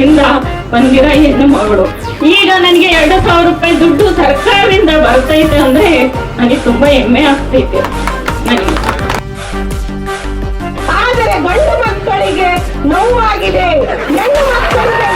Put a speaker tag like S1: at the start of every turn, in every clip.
S1: ಕುಟುಂಬದಿಂದ ಬಂದಿರ ಹೆಣ್ಣು ಮಗಳು ಈಗ ನನಗೆ ಎರಡು ಸಾವಿರ ರೂಪಾಯಿ ದುಡ್ಡು ಸರ್ಕಾರದಿಂದ ಬರ್ತೈತೆ ಅಂದ್ರೆ ನನಗೆ ತುಂಬಾ ಹೆಮ್ಮೆ ಆಗ್ತೈತೆ. ನನಗೆ.
S2: ಆದರೆ ಗಂಡು ಮಕ್ಕಳಿಗೆ ನೋವಾಗಿದೆ. ಹೆಣ್ಣು ಮಕ್ಕಳಿಗೆ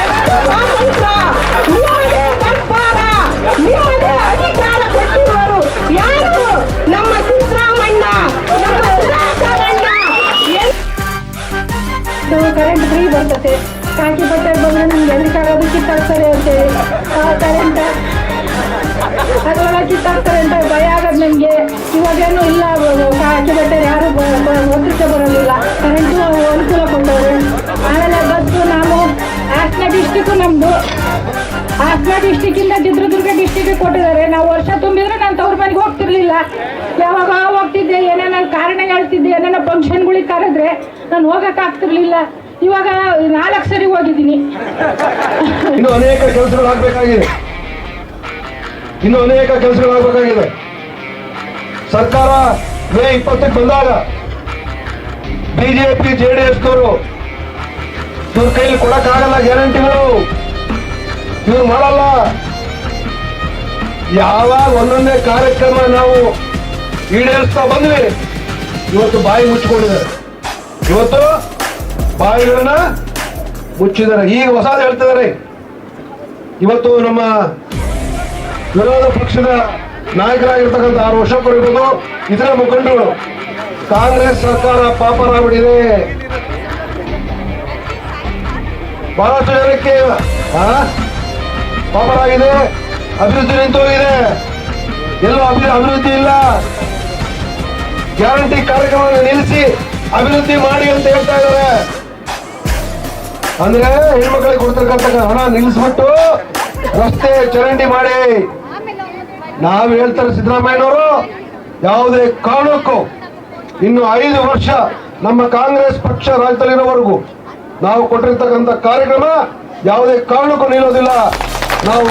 S3: ಕರೆಂಟ್ ಫ್ರೀ ಬರ್ತದೆ ಕಾಕಿ ಬಟ್ಟೆ ಬಂದ್ರೆ ನಮ್ಗೆ ಎದಕ್ಕಾಗೋದು ಕಿತ್ತಾಕ್ತಾರೆ ಅಂತೇಳಿ ಆ ಅಂತ. ಅದರೊಳಗೆ ಕಿತ್ತಾಕ್ತಾರೆ ಅಂತ ಭಯ ಆಗೋದು ನಮಗೆ. ಇವಾಗೇನು ಇಲ್ಲ ಕಾಕಿ ಬಟ್ಟೆ ಯಾರು ಒತ್ತಕ್ಕೆ ಬರೋದಿಲ್ಲ. ಕರೆಂಟು ಅನುಕೂಲ ಕೊಟ್ಟವ್ರೆ ಆಮೇಲೆ ಬಸ್ಸು, ನಾವು ಹಾಸನ ಡಿಸ್ಟಿಕ್ಕು ನಮ್ಮದು ಹಾಸನ ಡಿಸ್ಟಿಕ್ಕಿಂದ ಚಿತ್ರದುರ್ಗ ಡಿಸ್ಟಿಕ್ಕಿಗೆ ಕೊಟ್ಟಿದ್ದಾರೆ. ನಾವು ವರ್ಷ ತುಂಬಿದ್ರೆ ನಾನು ತವ್ರ ಮನೆಗೆ ಹೋಗ್ತಿರ್ಲಿಲ್ಲ. ಯಾವಾಗ ಹೋಗ್ತಿದ್ದೆ ಏನೇನೋ ಕಾರಣ ಹೇಳ್ತಿದ್ದೆ, ಏನೇನೋ ಫಂಕ್ಷನ್ಗಳಿಗೆ ಕರೆದ್ರೆ ನಾನು ಹೋಗಕ್ಕಾಗ್ತಿರ್ಲಿಲ್ಲ ಇವಾಗ ನಾಲ್ಕು ಸರಿ ಹೋಗಿದ್ದೀನಿ.
S4: ಇನ್ನು ಅನೇಕ ಕೆಲಸಗಳು ಆಗ್ಬೇಕಾಗಿದೆ. ಇನ್ನು ಅನೇಕ ಕೆಲಸಗಳು ಆಗ್ಬೇಕಾಗಿದೆ. ಸರ್ಕಾರ ಮೇ ಇಪ್ಪತ್ತಕ್ಕೆ ಬಂದಾಗ ಬಿಜೆಪಿ ಜೆ ಡಿ ಎಸ್ನವರು ಇವ್ರ ಕೈಲಿ ಕೊಡಕ್ಕಾಗಲ್ಲ ಗ್ಯಾರಂಟಿಗಳು. ಇವ್ರು ಮಾಡಲ್ಲ. ಯಾವಾಗ ಒಂದೊಂದೇ ಕಾರ್ಯಕ್ರಮ ನಾವು ಈಡೇರಿಸ್ತಾ ಬಂದ್ವಿ, ಇವತ್ತು ಬಾಯಿ ಮುಚ್ಚಿಕೊಂಡಿದ್ದಾರೆ. ಇವತ್ತು ಬಾಯಿಗಳನ್ನ ಮುಚ್ಚಿದ್ದಾರೆ. ಈಗ ಹೊಸದು ಹೇಳ್ತಿದ್ದಾರೆ. ಇವತ್ತು ನಮ್ಮ ವಿರೋಧ ಪಕ್ಷದ ನಾಯಕರಾಗಿರ್ತಕ್ಕಂಥ ಆರು ವರ್ಷ ಇರ್ಬೋದು ಇತರ ಮುಖಂಡರು ಕಾಂಗ್ರೆಸ್ ಸರ್ಕಾರ ಪಾಪರಾಗ್ಬಿಟ್ಟಿದೆ. ಬಹಳಷ್ಟು ಜನಕ್ಕೆ ಪಾಪರಾಗಿದೆ, ಅಭಿವೃದ್ಧಿ ನಿಂತು ಹೋಗಿದೆ ಎಲ್ಲೂ ಅಭಿ, ಅಭಿವೃದ್ಧಿ ಇಲ್ಲ. ಗ್ಯಾರಂಟಿ ಕಾರ್ಯಕ್ರಮವನ್ನು ನಿಲ್ಲಿಸಿ ಅಭಿವೃದ್ಧಿ ಮಾಡಿ ಅಂತ ಹೇಳ್ತಾ ಇದ್ದಾರೆ. ಅಂದ್ರೆ ಹೆಣ್ಮಕ್ಳಿಗೆ ಕೊಡ್ತಕ್ಕಂಥ ಹಣ ನಿಲ್ಲಿಸ್ಬಿಟ್ಟು ರಸ್ತೆ ಚರಂಡಿ ಮಾಡಿ. ನಾವು ಹೇಳ್ತಾರೆ ಸಿದ್ದರಾಮಯ್ಯನವರು, ಯಾವುದೇ ಕಾರಣಕ್ಕೂ ಇನ್ನು ಐದು ವರ್ಷ ನಮ್ಮ ಕಾಂಗ್ರೆಸ್ ಪಕ್ಷ ರಾಜ್ಯದಲ್ಲಿರೋವರೆಗೂ ನಾವು ಕೊಟ್ಟಿರ್ತಕ್ಕಂಥ ಕಾರ್ಯಕ್ರಮ ಯಾವುದೇ ಕಾರಣಕ್ಕೂ ನಿಲ್ಲೋದಿಲ್ಲ. ನಾವು